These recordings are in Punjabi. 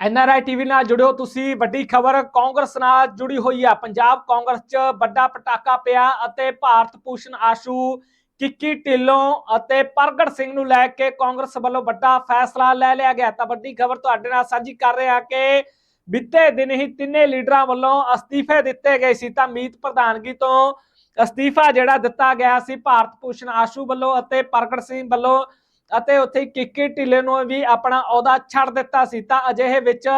ਐਨਆਰਆਈ ਟੀਵੀ ਨਾਲ ਜੁੜਿਓ। ਤੁਸੀਂ ਵੱਡੀ ਖਬਰ ਕਾਂਗਰਸ ਨਾਲ ਜੁੜੀ ਹੋਈ ਆ। ਪੰਜਾਬ ਕਾਂਗਰਸ 'ਚ ਵੱਡਾ ਪਟਾਕਾ ਪਿਆ ਅਤੇ ਭਾਰਤ ਭੂਸ਼ਣ ਆਸ਼ੂ ਕਿੱਕੀ ਢਿੱਲੋਂ ਅਤੇ ਪ੍ਰਗਟ ਸਿੰਘ ਨੂੰ ਲੈ ਕੇ ਕਾਂਗਰਸ ਵੱਲੋਂ ਵੱਡਾ ਫੈਸਲਾ ਲੈ ਲਿਆ ਗਿਆ। ਤਾਂ ਵੱਡੀ ਖਬਰ ਤੁਹਾਡੇ ਨਾਲ ਸਾਂਝੀ ਕਰ ਰਹੇ ਹਾਂ ਕਿ ਬੀਤੇ ਦਿਨ ਹੀ ਤਿੰਨੇ ਲੀਡਰਾਂ ਵੱਲੋਂ ਅਸਤੀਫੇ ਦਿੱਤੇ ਗਏ ਸੀ। ਤਾਂ ਮੀਤ ਪ੍ਰਧਾਨਗੀ ਤੋਂ ਅਸਤੀਫਾ ਜਿਹੜਾ ਦਿੱਤਾ ਗਿਆ ਸੀ ਭਾਰਤ ਭੂਸ਼ਣ ਆਸ਼ੂ ਵੱਲੋਂ ਅਤੇ ਪ੍ਰਗਟ ਸਿੰਘ ਵੱਲੋਂ ਅਤੇ ਉੱਥੇ ਕਿੱਕੀ ਢਿੱਲੇ ਨੂੰ ਵੀ ਆਪਣਾ ਅਹੁਦਾ ਛੱਡ ਦਿੱਤਾ ਸੀ। ਤਾਂ ਅਜਿਹੇ ਵਿੱਚ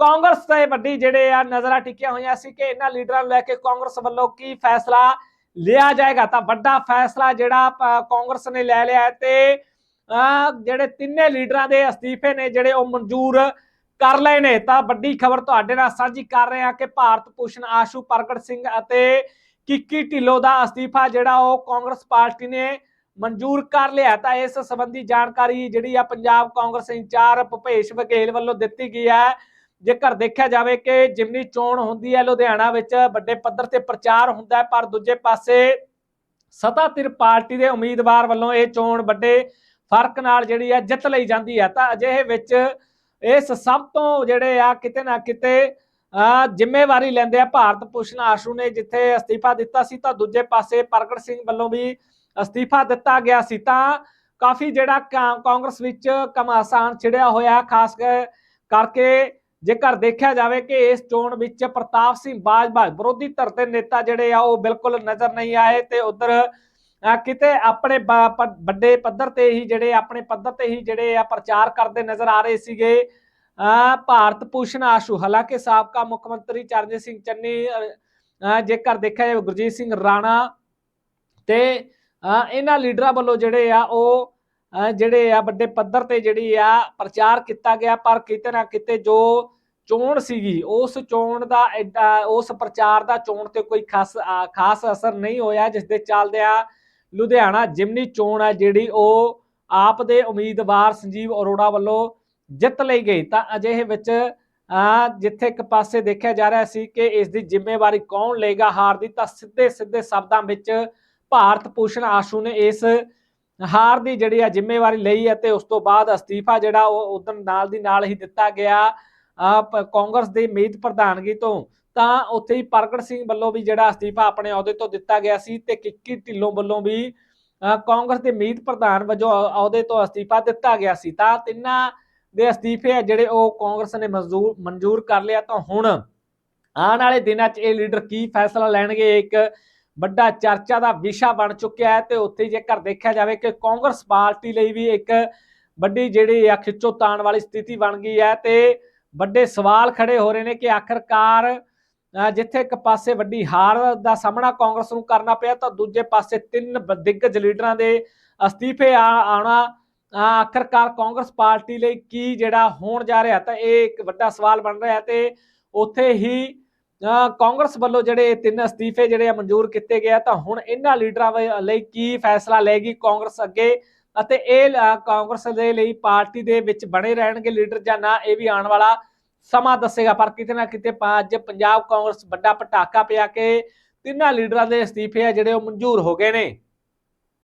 ਕਾਂਗਰਸ ਤੇ ਵੱਡੀ ਜਿਹੜੇ ਆ ਨਜ਼ਰਾਂ ਟਿਕੀਆਂ ਹੋਈਆਂ ਸੀ ਕਿ ਇਹਨਾਂ ਲੀਡਰਾਂ ਨੂੰ ਲੈ ਕੇ ਕਾਂਗਰਸ ਵੱਲੋਂ ਕੀ ਫੈਸਲਾ ਲਿਆ ਜਾਏਗਾ? ਤਾਂ ਵੱਡਾ ਫੈਸਲਾ ਜਿਹੜਾ ਕਾਂਗਰਸ ਨੇ ਲੈ ਲਿਆ ਤੇ ਅਹ, ਜਿਹੜੇ ਤਿੰਨੇ ਲੀਡਰਾਂ ਦੇ ਅਸਤੀਫੇ ਨੇ ਜਿਹੜੇ ਉਹ ਮਨਜ਼ੂਰ ਕਰ ਲਏ ਨੇ। ਤਾਂ ਵੱਡੀ ਖਬਰ ਤੁਹਾਡੇ ਨਾਲ ਸਾਂਝੀ ਕਰ ਰਹੇ ਹਾਂ ਕਿ ਭਾਰਤ ਭੂਸ਼ਣ ਆਸ਼ੂ ਪ੍ਰਗਟ ਸਿੰਘ ਅਤੇ ਕਿੱਕੀ ਢਿੱਲੋਂ ਦਾ ਅਸਤੀਫਾ ਜਿਹੜਾ ਉਹ ਕਾਂਗਰਸ ਪਾਰਟੀ ਨੇ ਮਨਜ਼ੂਰ ਕਰ ਲਿਆ ਤਾਂ ਇਸ ਸੰਬੰਧੀ ਜਾਣਕਾਰੀ ਜਿਹੜੀ ਆ ਪੰਜਾਬ ਕਾਂਗਰਸ ਇੰਚਾਰਜ ਭੁਪੇਸ਼ ਬਘੇਲ ਵੱਲੋਂ ਦਿੱਤੀ ਗਈ ਹੈ। ਜੇਕਰ ਦੇਖਿਆ ਜਾਵੇ ਕਿ ਜਿਮਨੀ ਚੋਣ ਹੁੰਦੀ ਹੈ ਲੁਧਿਆਣਾ ਵਿੱਚ ਵੱਡੇ ਪੱਧਰ ਤੇ ਪ੍ਰਚਾਰ ਹੁੰਦਾ ਹੈ, ਪਰ ਦੂਜੇ ਪਾਸੇ ਸਤਾਧਿਰ ਪਾਰਟੀ ਦੇ ਉਮੀਦਵਾਰ ਵੱਲੋਂ ਇਹ ਚੋਣ ਵੱਡੇ ਫ਼ਰਕ ਨਾਲ ਜਿਹੜੀ ਹੈ ਜਿੱਤ ਲਈ ਜਾਂਦੀ ਹੈ। ਤਾਂ ਅਜਿਹੇ ਵਿੱਚ ਇਸ ਸਭ ਤੋਂ ਜਿਹੜੇ ਆ ਕਿਤੇ ਨਾ ਕਿਤੇ ਅਹ ਜ਼ਿੰਮੇਵਾਰੀ ਲੈਂਦੇ ਆ ਭਾਰਤ ਭੂਸ਼ਣ ਆਸ਼ੂ ਨੇ, ਜਿੱਥੇ ਅਸਤੀਫਾ ਦਿੱਤਾ ਸੀ ਤਾਂ ਦੂਜੇ ਪਾਸੇ ਪ੍ਰਗਟ ਸਿੰਘ ਵੱਲੋਂ ਵੀ ਅਸਤੀਫਾ ਦਿੱਤਾ ਗਿਆ ਸੀ ਤਾਂ ਕਾਫੀ ਜਿਹੜਾ ਕਾਂਗਰਸ ਵਿੱਚ ਕਮਾਸਾਨ ਛਿੜਿਆ ਹੋਇਆ ਖਾਸ ਕਰਕੇ ਜੇਕਰ ਦੇਖਿਆ ਜਾਵੇ ਕਿ ਇਸ ਚੋਣ ਵਿੱਚ ਪ੍ਰਤਾਪ ਸਿੰਘ ਬਾਜਵਾ ਵਿਰੋਧੀ ਧਿਰ ਦੇ ਨੇਤਾ ਜਿਹੜੇ ਆ ਉਹ ਬਿਲਕੁਲ ਨਜ਼ਰ ਨਹੀਂ ਆਏ ਤੇ ਉਧਰ ਕਿਤੇ ਆਪਣੇ ਵੱਡੇ ਪੱਧਰ ਤੇ ਹੀ ਜਿਹੜੇ ਆਪਣੇ ਪੱਧਰ ਤੇ ਹੀ ਜਿਹੜੇ ਆ ਪ੍ਰਚਾਰ ਕਰਦੇ ਨਜ਼ਰ ਆ ਰਹੇ ਸੀਗੇ। ਅਹ ਭਾਰਤ ਭੂਸ਼ਣ ਆਸ਼ੂ ਹਾਲਾਂਕਿ ਸਾਬਕਾ ਮੁੱਖ ਮੰਤਰੀ ਚਰਨਜੀਤ ਸਿੰਘ ਚੰਨੀ ਅਹ, ਜੇਕਰ ਦੇਖਿਆ ਜਾਵੇ ਗੁਰਜੀਤ ਸਿੰਘ ਰਾਣਾ ਤੇ ਇਹਨਾਂ ਲੀਡਰਾਂ ਵੱਲੋਂ ਜਿਹੜੇ ਆ ਉਹ ਜਿਹੜੇ ਆ ਵੱਡੇ ਪੱਧਰ ਤੇ ਜਿਹੜੀ ਆ ਪ੍ਰਚਾਰ ਕੀਤਾ ਗਿਆ ਪਰ ਕਿਤੇ ਨਾ ਕਿਤੇ ਜੋ ਚੋਣ ਸੀਗੀ ਉਸ ਚੋਣ ਦਾ ਉਸ ਪ੍ਰਚਾਰ ਦਾ ਚੋਣ ਤੇ ਕੋਈ ਖਾਸ ਆ, ਖਾਸ ਅਸਰ ਨਹੀਂ ਹੋਇਆ ਜਿਸ ਦੇ ਚੱਲਦਿਆਂ ਲੁਧਿਆਣਾ ਜਿਮਨੀ ਚੋਣ ਹੈ ਜਿਹੜੀ ਉਹ ਆਪ ਦੇ ਉਮੀਦਵਾਰ ਸੰਜੀਵ ਅਰੋੜਾ ਵੱਲੋਂ ਜਿੱਤ ਲਈ ਗਈ। ਤਾਂ ਅਜਿਹੇ ਵਿੱਚ ਆ ਜਿੱਥੇ ਇੱਕ ਪਾਸੇ ਦੇਖਿਆ ਜਾ ਰਿਹਾ ਸੀ ਕਿ ਇਸ ਦੀ ਜ਼ਿੰਮੇਵਾਰੀ ਕੌਣ ਲਏਗਾ ਹਾਰ ਦੀ ਤਾਂ ਸਿੱਧੇ ਸਿੱਧੇ ਸ਼ਬਦਾਂ ਵਿੱਚ ਭਾਰਤ ਭੂਸ਼ਣ ਆਸ਼ੂ ਨੇ ਇਸ ਹਾਰ ਦੀ ਜਿਹੜੀ ਆ ਜ਼ਿੰਮੇਵਾਰੀ ਲਈ ਅਤੇ ਉਸ ਤੋਂ ਬਾਅਦ ਅਸਤੀਫਾ ਜਿਹੜਾ ਉਹ ਉਦੋਂ ਨਾਲ ਦੀ ਨਾਲ ਹੀ ਦਿੱਤਾ ਗਿਆ ਕਾਂਗਰਸ ਦੀ ਮੀਤ ਪ੍ਰਧਾਨਗੀ ਤੋਂ। ਤਾਂ ਉੱਥੇ ਹੀ ਪ੍ਰਗਟ ਸਿੰਘ ਵੱਲੋਂ ਵੀ ਜਿਹੜਾ ਅਸਤੀਫਾ ਆਪਣੇ ਅਹੁਦੇ ਤੋਂ ਦਿੱਤਾ ਗਿਆ ਸੀ ਤੇ ਕਿੱਕੀ ਢਿੱਲੋਂ ਵੱਲੋਂ ਵੀ ਕਾਂਗਰਸ ਦੇ ਮੀਤ ਪ੍ਰਧਾਨ ਵਜੋਂ ਅਹੁਦੇ ਤੋਂ ਅਸਤੀਫਾ ਦਿੱਤਾ ਗਿਆ ਸੀ। ਤਾਂ ਤਿੰਨਾਂ ਦੇ ਅਸਤੀਫੇ ਆ ਜਿਹੜੇ ਉਹ ਕਾਂਗਰਸ ਨੇ ਮਨਜ਼ੂਰ ਮਨਜ਼ੂਰ ਕਰ ਲਿਆ। ਤਾਂ ਹੁਣ ਆਉਣ ਵਾਲੇ ਦਿਨਾਂ 'ਚ ਇਹ ਲੀਡਰ ਕੀ ਫੈਸਲਾ ਲੈਣਗੇ, ਇੱਕ ਵੱਡਾ ਚਰਚਾ ਦਾ ਵਿਸ਼ਾ ਬਣ ਚੁੱਕਿਆ ਹੈ ਤੇ ਉੱਥੇ ਜੇਕਰ ਦੇਖਿਆ ਜਾਵੇ ਕਿ ਕਾਂਗਰਸ ਪਾਰਟੀ ਲਈ ਵੀ ਇੱਕ ਵੱਡੀ ਜਿਹੜੀ ਆ ਖਿੱਚੋ ਤਾਣ ਵਾਲੀ ਸਥਿਤੀ ਬਣ ਗਈ ਹੈ ਤੇ ਵੱਡੇ ਸਵਾਲ ਖੜੇ ਹੋ ਰਹੇ ਨੇ ਕਿ ਆਖਰਕਾਰ ਜਿੱਥੇ ਇੱਕ ਪਾਸੇ ਵੱਡੀ ਹਾਰ ਦਾ ਸਾਹਮਣਾ ਕਾਂਗਰਸ ਨੂੰ ਕਰਨਾ ਪਿਆ ਤਾਂ ਦੂਜੇ ਪਾਸੇ ਤਿੰਨ ਬ- ਦਿੱਗਜ ਲੀਡਰਾਂ ਦੇ ਅਸਤੀਫੇ ਆ ਆਉਣਾ ਅ, ਆਖਰਕਾਰ ਕਾਂਗਰਸ ਪਾਰਟੀ ਲਈ ਕੀ ਜਿਹੜਾ ਹੋਣ ਜਾ ਰਿਹਾ ਤਾਂ ਇਹ ਇੱਕ ਵੱਡਾ ਸਵਾਲ ਬਣ ਰਿਹਾ ਤੇ ਉੱਥੇ ਹੀ ਕਾਂਗਰਸ ਵੱਲੋਂ ਜਿਹੜੇ ਤਿੰਨ ਅਸਤੀਫੇ ਜਿਹੜੇ ਆ ਮਨਜ਼ੂਰ ਕੀਤੇ ਗਏ ਤਾਂ ਹੁਣ ਇਹਨਾਂ ਲੀਡਰਾਂ ਵ- ਲਈ ਕੀ ਫੈਸਲਾ ਲਏਗੀ ਕਾਂਗਰਸ ਅੱਗੇ? ਅਤੇ ਇਹ ਕਾਂਗਰਸ ਦੇ ਲਈ ਪਾਰਟੀ ਦੇ ਵਿੱਚ ਬਣੇ ਰਹਿਣਗੇ ਲੀਡਰ ਜਾਂ ਨਾ, ਇਹ ਵੀ ਆਉਣ ਵਾਲਾ ਸਮਾਂ ਦੱਸੇਗਾ। ਪਰ ਕਿਤੇ ਨਾ ਕਿਤੇ ਅੱਜ ਪੰਜਾਬ ਕਾਂਗਰਸ ਵੱਡਾ ਪਟਾਕਾ ਪਿਆ ਕੇ ਤਿੰਨਾਂ ਲੀਡਰਾਂ ਦੇ ਅਸਤੀਫੇ ਆ ਜਿਹੜੇ ਉਹ ਮਨਜ਼ੂਰ ਹੋ ਗਏ ਨੇ।